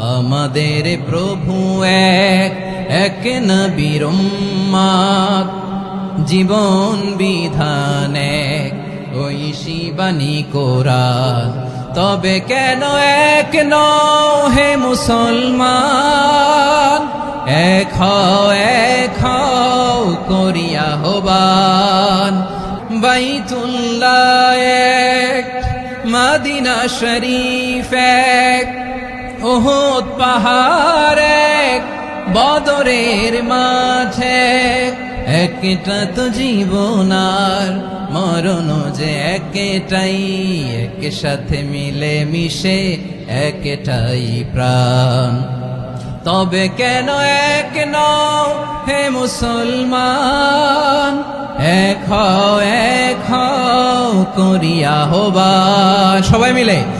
আমাদের প্রভু এক এক নবীর উম্মাদ। জীবন বিধান এক, ওই শিবানী কোরআন তবে কেন এক নও হে মুসলমান? এক এক করিয়া হবান বাইতুল্লাহ এক, মাদিনা শরীফ এক পাহাড় এক বদরের মাঝে। একটা তো জীবনার মরণ যে একটাই এক সাথে মিলে মিশে একটাই প্রাণ। তবে কেন এক নও হে মুসলমান? এক হও এক হও করিয়া হবা সবাই মিলে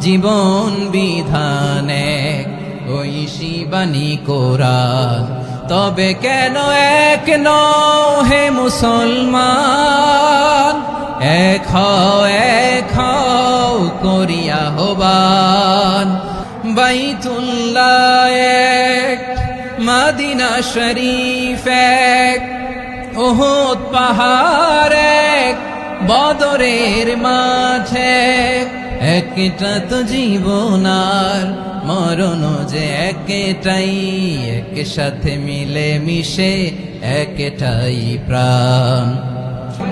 জীবন বিধানে ওই শিবানী কোরআন তবে কেন এক নও হে মুসলমান? এক হও করিয়া হবান বাইতুল্লাহ এক, মাদিনা শরীফ এক, ওহদ পাহাড় এক বদরের মাঝে একটা তো জীবনার মরণ যে একটাই এক সাথে মিলে মিশে একটাই প্রাণ।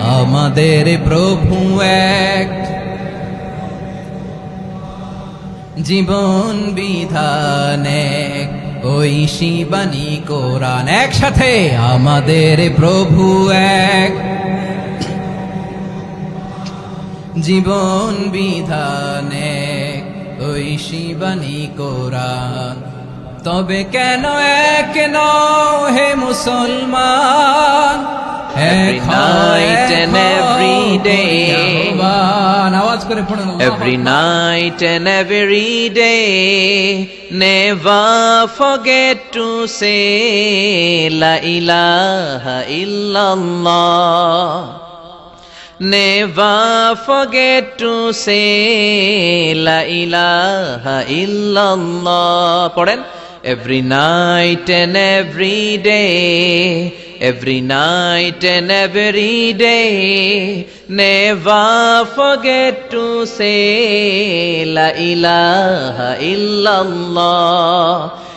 আমাদের প্রভু এক জীবন বিধান এক, ওই শিবানী কোরআন। একসাথে আমাদের প্রভু এক। জীবন বিধানে ওই শিবানী কোরআন তবে কেন এক নও হে মুসলমান। আওয়াজ করে পড়ুন and every day, never forget to say La ilaha illallah. Never forget to say La ilaha. পড়েন Every night and every day, every night and every day, never forget to say La ilaha illallah.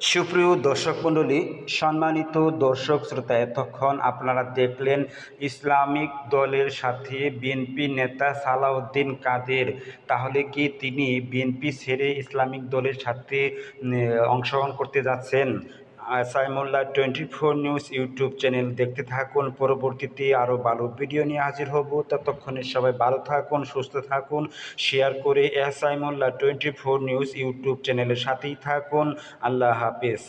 সুপ্রিয় দর্শক মণ্ডলী, সম্মানিত দর্শক শ্রোতা, এতক্ষণ আপনারা দেখলেন ইসলামিক দলের সাথে বিএনপি নেতা সালাউদ্দিন কাদের। তাহলে কি তিনি বিএনপি ছেড়ে ইসলামিক দলের সাথে অংশগ্রহণ করতে যাচ্ছেন? Saimullah twenty four news YouTube channel দেখতে থাকুন। পরবর্তীতে আরও ভালো ভিডিও নিয়ে হাজির হব। ততক্ষণে সবাই ভালো থাকুন, সুস্থ থাকুন, শেয়ার করে এ Saimullah twenty four news YouTube চ্যানেলের সাথেই থাকুন। আল্লাহ হাফেজ।